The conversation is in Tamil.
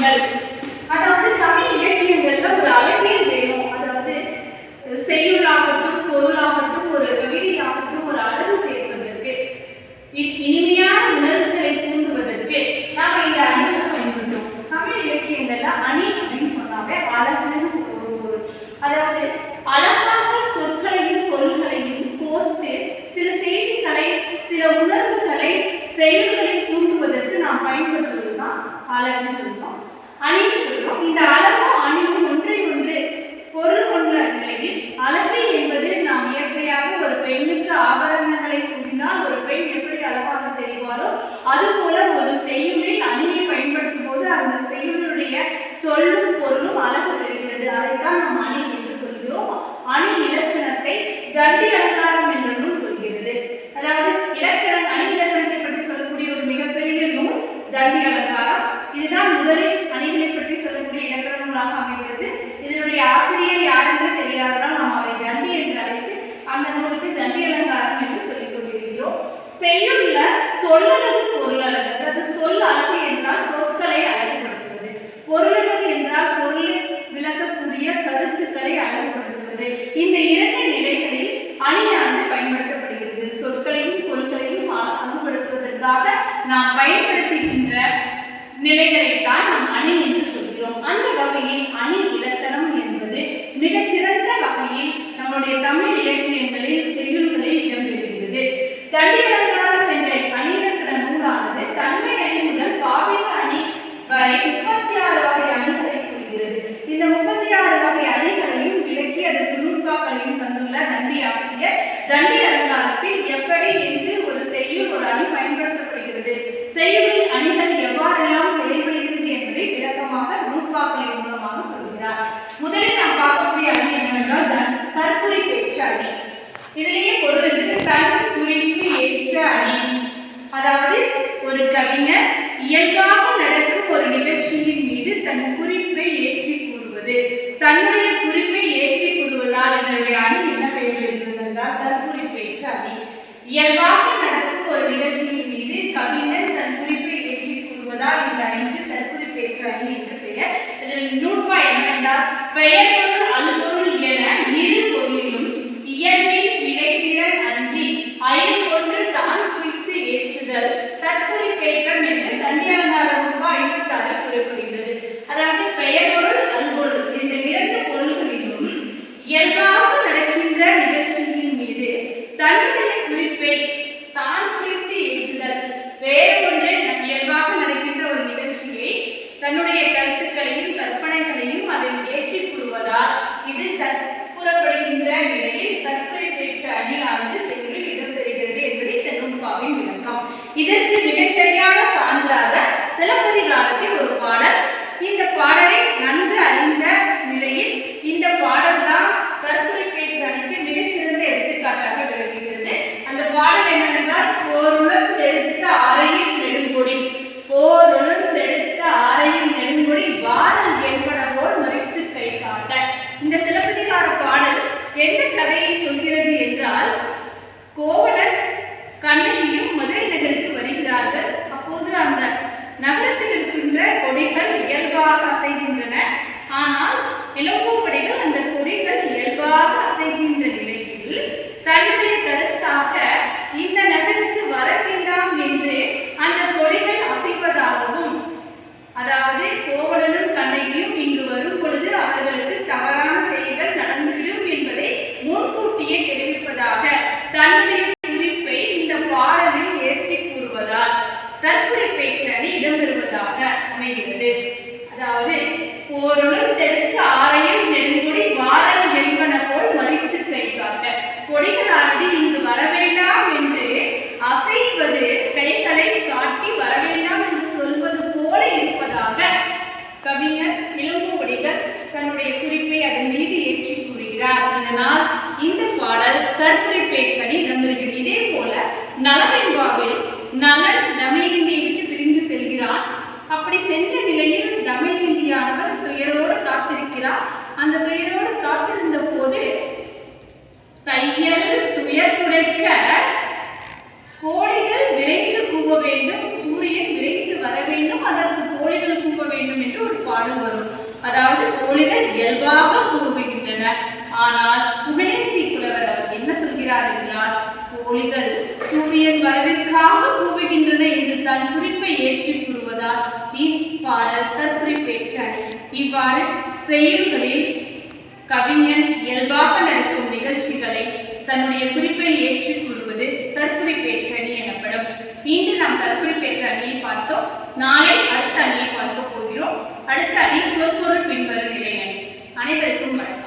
அணிகள் அளவுன்னு அழகுன்னு சொல்றோம். அணின்னு சொல்றோம். இந்த அளவும் அணியும் ஒன்றை ஒன்று பொருள் கொண்ட நிலையில் அழகு என்பது நாம் இயற்கையாக ஒரு பெண்ணுக்கு ஆபரணங்களை சூடினால் ஒரு பெண் எப்படி அழகாக தெரிவாரோ அதுபோல ஒரு செய்யுளில் அணியை பயன்படுத்தும் போது அந்த செய்யுளுடைய சொல்லும் பொருளும் அழகு பெறுகிறது. அதைத்தான் நாம் அணி என்று சொல்கிறோம். அணி இலக்கணத்தை தண்டி அலங்காரம் என்ற நூல் சொல்கிறது அதாவது இலக்கணம் அணி இலக்கணத்தை பற்றி சொல்லக்கூடிய ஒரு மிகப்பெரிய நூல் தண்டி அலங்காரம் இதுதான் முதலில் அணிகளை பற்றி சொல்லக்கூடிய இலக்கண நூலாக அமைகிறது இதனுடைய ஆசிரியர் யார் என்று தெரியாததால் நாம் அவரை தண்டி என்று அழைத்து அந்த நூலுக்கு தண்டி அலங்காரம் என்று சொல்லிக் கொண்டிருக்கிறோம். செய்யுள்ள பொருள் பொருளழகு அதாவது சொல் அழகு என்றால் சொற்களை அழகுபடுத்துவது. பொருளழகு என்றால் பொருளில் விளக்கக்கூடிய கருத்துக்களை அழகுபடுத்துவது. இந்த இரண்டு நிலைகளில் அணியானது பயன்படுத்தப்படுகிறது. சொற்களையும் பொருள்களையும் அழகுபடுத்துவதற்காக நாம் பயன்படுத்துகின்ற நிலைகளைத்தான் நாம் அணி என்று சொல்கிறோம். அந்த வகையில் அணி நம்முடைய தமிழ் இலக்கியங்களில் செய்யுள்களில் இடம்பெறுகிறது. தண்டி அலங்காரம் என்ற அணி இலக்கண நூலானது தன்மை அணி முதல் பாவிக அணி வரை முப்பத்தி ஆறு வகை அணிகளை கூறுகிறது இந்த முப்பத்தி ஆறு வகை அணிகளையும் விளக்கி அதற்கு நூற்பாக்களையும் தந்துள்ள தண்டி ஆசிரியர் தண்டி அலங்காரத்தில் எப்படி என்று ஒரு செய்யுள் ஒரு அணி பயன்படுத்தப்படுகிறது செய்யுளில் அணிகள் எவ்வாறெல்லாம் செயல்படுகிறது என்பதை விளக்கமாக நூற்பாக்களின் மூலமாக சொல்கிறார் முதலில் நாம் பார்க்கக்கூடிய அணி என்னவென்றால் தன் தற்குறி பேச்சு அணி இதுலயே பொருள் இருக்கு தன் குறிப்பு ஏற்ற அணி. அதாவது ஒரு கவிஞர் இயல்பாக நடக்கும் ஒரு நிகழ்ச்சியின் மீது தன் குறிப்பை ஏற்றி கூறுவது. தன்னுடைய குறிப்பை ஏற்றி கூறுவதால் இதனுடைய அணி என்ன பெயர் பெறுகிறது என்றால் தற்குறி பேச்சு அணி. இயல்பாக நடக்கும் ஒரு நிகழ்ச்சியின் மீது கவிஞர் தன் குறிப்பை ஏற்றி கூறுவதால் இந்த அணிக்கு தற்குறி அணி என்ற பெயர். இதில் நூற்பா என்னென்றால் பெயர் பொருள் அல்பொருள் என இரு பொருளிலும் இயல்பின் விளைத்திறன் அன்றி அயல் ஒன்று தான் குறித்து ஏற்றுதல் தற்குறிப்பேற்றம் என்று தண்டியலங்கார நூற்பா ஐம்பத்தாறில் குறிப்பிடுகிறது அதாவது பெயர் பொருள் அல்பொருள் என்ற இரண்டு பொருள்களிலும் இயல்பாக நடக்கின்ற நிகழ்ச்சியின் மீது தன்னுடைய குறிப்பை தான் குறித்து ஏற்றுதல். வேறு ஒன்று இயல்பாக நடக்கின்ற ஒரு நிகழ்ச்சியை தன்னுடைய கருத்துக்களையும் கற்பனைகளையும் அதில் ஏற்றிக் கொள்வதால் இது தற்புறப்படுகின்ற நிலையில் தற்கொலை பேச்சு அணியானது செயலில் இடம்பெறுகிறது என்பது இந்த நூற்பாவின் விளக்கம். இதற்கு மிகச்சரியான சான்றாக சிலப்பதிகாரத்தில் ஒரு பாடல். இந்த பாடலை நன்கு அறிந்த நிலையில் இந்த பாடல் தான் தற்கொலை பேச்சு அணிக்கு மிகச்சிறந்த எடுத்துக்காட்டாக விளங்குகிறது அந்த பாடல் என்னவென்றால் போருளம் எடுத்த ஆரையில் நெடுங்கொடி போருளம் எடுத்த ஆரையில் நெடுங்கொடி வாரல் என்பன போல் மறைத்து கை காட்ட இந்த சிலப்பதிகார பாடல் எந்த கதையை சொல்கிறது என்றால் கோவலர் கண்ணகியும் மதுரை நகருக்கு வருகிறார்கள். அப்போது அந்த நகரத்தில் இருக்கின்ற கொடிகள் இயல்பாக அசைகின்றன. ஆனால் இளங்கோப்படைகள் அந்த கொடிகள் இயல்பாக அசைகின்ற நிலையில் தன்னுடைய கருத்தாக இந்த நகருக்கு வர வேண்டாம் என்று அந்த கொடிகள் அசைப்பதாகவும் அதாவது கோவலனும் கண்ணகியும் இங்கு வரும் பொழுது அவர்களுக்கு தவறான செயல்கள் நடந்துவிடும் என்பதை முன்கூட்டியே தெரிவிப்பதாக தன்னுடைய குறிப்பை இந்த பாடலில் ஏற்றி கூறுவதால் தற்குறி பேச்சு அணி இடம்பெறுவதாக அமைகிறது. அதாவது போருடன் தெடுத்த ஆரையும் நெடுங்கொடி வாரல் என்பன போல் மதித்து கை காட்ட கொடிகளானது இங்கு வர வேண்டாம் என்று அசைவது கைகளை காட்டி வர வேண்டாம் என்று சொல்வது போல இருப்பதாக கவிஞர் இளங்கோடிகள் தன்னுடைய குறிப்பை அதன் மீது ஏற்றி கூறுகிறார். இதனால் இந்த பாடல் தற்குறி பேச்சணி இதே போல நலம் அப்படி சென்ற நிலையில் தமயந்தியானவர் துயரோடு காத்திருக்கிறார். அந்த துயரோடு காத்திருந்த போது தையல் துயர் துடைக்க கோழிகள் விரைந்து கூவ வேண்டும் சூரியன் விரைந்து வர வேண்டும் அதற்கு கோழிகள் கூவ வேண்டும் என்று ஒரு பாடல் வரும். அதாவது கோழிகள் இயல்பாக கூவுகின்றன. ஆனால் புகழேந்தி புலவர் அவர் என்ன சொல்கிறார் என்றால் கோழிகள் சூரியன் வரவிற்காக கூவுகின்றன என்று தன் குறிப்பை ஏற்றிக் கூறுவதால் இப்பாடல் தற்குறிப்பேற்று அணி இவ்வாறு செயல்களில் கவிஞன் இயல்பாக நடக்கும் நிகழ்ச்சிகளை தன்னுடைய குறிப்பை ஏற்றிக் கூறுவது தற்குறிப்பேற்றணி எனப்படும். இன்று நாம் தற்குறிப்பேற்ற அணியை பார்த்தோம். நாளை அடுத்த அணியை பார்க்க போகிறோம். அடுத்த அணி சொற்பொருள் பின்வரும் நிலை அணி. அனைவருக்கும் வணக்கம்.